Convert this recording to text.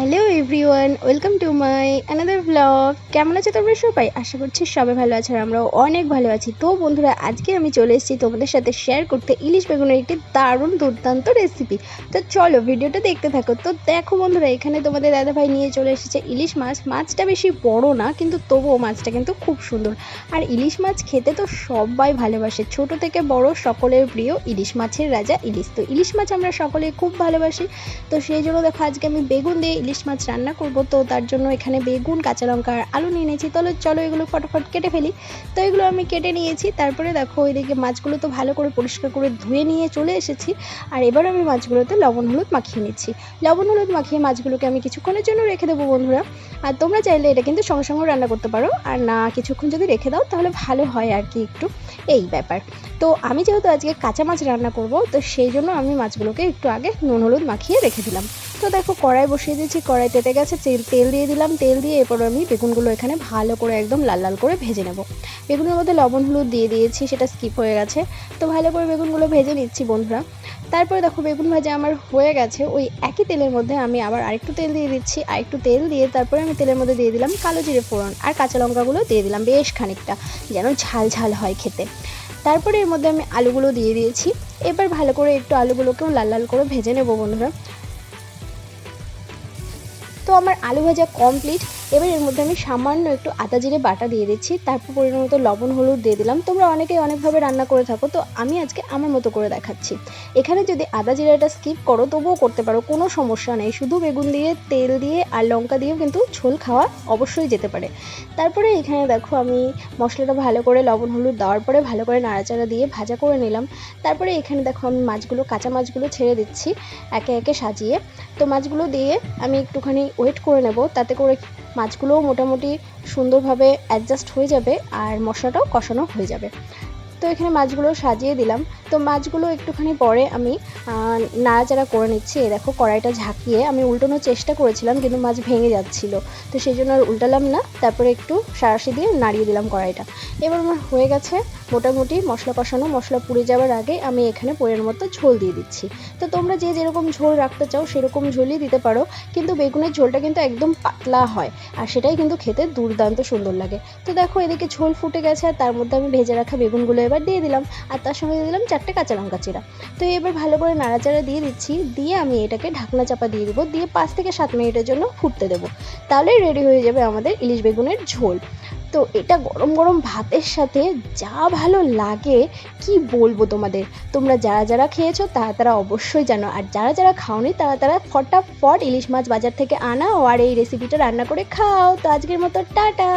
Hello everyone welcome to my another blog কেমন আছে তোমরা সবাই? আশা করছি সবাই ভালো আছে আর আমরাও অনেক ভালো আছি। তো বন্ধুরা, আজকে আমি চলে এসেছি তোমাদের সাথে শেয়ার করতে ইলিশ বেগুনের একটি দারুণ দুর্দান্ত রেসিপি তো চলো ভিডিওটা দেখতে থাকো। তো দেখো বন্ধুরা, এখানে তোমাদের দাদাভাই নিয়ে চলে এসেছে ইলিশ মাছ। মাছটা বেশি বড় না, কিন্তু তবুও মাছটা কিন্তু খুব সুন্দর। আর ইলিশ মাছ খেতে তো সবাই ভালোবাসে। ছোট থেকে বড় সকলের প্রিয় ইলিশ মাছের রাজা ইলিশ। তো ইলিশ মাছ আমরা সকলে খুব ভালোবাসি। তো সেই জন্য দেখো, আজকে আমি বেগুন দিয়ে ইলিশ মাছ রান্না করব, তো তার জন্য এখানে বেগুন, কাঁচা লঙ্কা আর আলু নিয়ে নিয়েছি। তাহলে চলো এগুলো ফটাফট কেটে ফেলি। তো এগুলো আমি কেটে নিয়েছি। তারপরে দেখো ওইদিকে মাছগুলো তো ভালো করে পরিষ্কার করে ধুয়ে নিয়ে চলে এসেছি। আর এবার আমি মাছগুলোতে লবণ, হলুদ মাখিয়ে নিচ্ছি। লবণ, হলুদ মাখিয়ে মাছগুলোকে আমি কিছুক্ষণের জন্য রেখে দেবো বন্ধুরা। আর তোমরা চাইলে এটা কিন্তু সঙ্গে সঙ্গে রান্না করতে পারো। আর না, কিছুক্ষণ যদি রেখে দাও তাহলে ভালো হয় আর কি একটু। এই ব্যাপার। তো আমি যেহেতু আজকে কাঁচা মাছ রান্না করব, তো সেই জন্য আমি মাছগুলোকে একটু আগে নুন, হলুদ মাখিয়ে রেখে দিলাম। তো দেখো কড়াই বসিয়ে দিয়েছি। কড়াই তেতে গেছে, তেল তেল দিয়ে দিলাম, তেল দিয়ে এরপর আমি বেগুনগুলো এখানে ভালো করে একদম লাল লাল করে ভেজে নেব। বেগুনের মধ্যে লবণ, হলুদ দিয়ে দিয়েছি, সেটা স্কিপ হয়ে গেছে। তো ভালো করে বেগুনগুলো ভেজে নিচ্ছি বন্ধুরা। তারপরে দেখো, বেগুন ভাজা আমার হয়ে গেছে। ওই একই তেলের মধ্যে আমি আবার আরেকটু তেল দিয়ে দিচ্ছি। আরেকটু তেল দিয়ে তারপরে আমি তেলের মধ্যে দিয়ে দিলাম কালো জিরে ফোড়ন আর কাঁচা লঙ্কাগুলো দিয়ে দিলাম বেশ খানিকটা, যেন ঝাল ঝাল হয় খেতে। তারপরে এর মধ্যে আমি আলুগুলো দিয়ে দিয়েছি। এবার ভালো করে একটু আলুগুলোকেও লাল লাল করে ভেজে নেব বন্ধুরা। তো আমার আলু ভাজা কমপ্লিট এবার এর মধ্যে আমি সামান্য একটু আদা জিরে বাটা দিয়ে দিচ্ছি, তারপর পরিমাণ মতো লবণ, হলুদ দিয়ে দিলাম। তোমরা অনেকেই অনেকভাবে রান্না করে থাকো, তো আমি আজকে আমার মতো করে দেখাচ্ছি। এখানে যদি আদা জিরাটা স্কিপ করো, তবুও করতে পারো, কোনো সমস্যা নেই। শুধু বেগুন দিয়ে, তেল দিয়ে আর লঙ্কা দিয়েও কিন্তু ঝোল খাওয়া অবশ্যই যেতে পারে। তারপরে এখানে দেখো আমি মশলাটা ভালো করে লবণ, হলুদ দেওয়ার পরে ভালো করে নাড়াচাড়া দিয়ে ভাজা করে নিলাম। তারপরে এখানে দেখো আমি মাছগুলো, কাঁচা মাছগুলো ছেড়ে দিচ্ছি একে একে সাজিয়ে। তো মাছগুলো দিয়ে আমি একটুখানি ওয়েট করে নেব, তাতে করে মাছগুলোও মোটামুটি সুন্দরভাবে অ্যাডজাস্ট হয়ে যাবে আর মশলাটাও কষানো হয়ে যাবে। তো এখানে মাছগুলো সাজিয়ে দিলাম। তো মাছগুলো একটুখানি পরে আমি নাড়াচাড়া করে নিচ্ছি। এ দেখো কড়াইটা ঝাঁকিয়ে আমি উল্টানোর চেষ্টা করেছিলাম কিন্তু মাছ ভেঙে যাচ্ছিল। তো সেই জন্য আর উল্টালাম না। তারপরে একটু সারাশি দিয়ে নাড়িয়ে দিলাম কড়াইটা। এবার আমার হয়ে গেছে মোটামুটি মশলা কষানো, মশলা পুড়ে যাওয়ার আগে আমি এখানে পরের মতো ঝোল দিয়ে দিচ্ছি। তো তোমরা যে যেরকম ঝোল রাখতে চাও সেরকম ঝোলই দিতে পারো, কিন্তু বেগুনের ঝোলটা কিন্তু একদম পাতলা হয় আর সেটাই কিন্তু খেতে দুর্দান্ত সুন্দর লাগে। তো দেখো এদিকে ঝোল ফুটে গেছে আর তার মধ্যে আমি ভেজে রাখা বেগুনগুলো এবার দিয়ে দিলাম আর তার সঙ্গে দিয়ে দিলাম চারটে কাঁচা লঙ্কা চিরা তো এবার ভালো করে নাড়াচাড়া দিয়ে দিচ্ছি, দিয়ে আমি এটাকে ঢাকনা চাপা দিয়ে দেবো, দিয়ে পাঁচ থেকে সাত মিনিটের জন্য ফুটতে দেবো। তাহলে রেডি হয়ে যাবে আমাদের ইলিশ বেগুনের ঝোল। তো এটা গরম গরম ভাতের সাথে যা ভালো লাগে, কি বলব তোমাদের? তোমরা যারা যারা খেয়েছো তারা তারা অবশ্যই জানো। আর যারা যারা খাওনি তারা তারা ফটাফট ইলিশ মাছ বাজার থেকে আনাও আর এই রেসিপিটা রান্না করে খাও। তো আজকের মতো টাটা!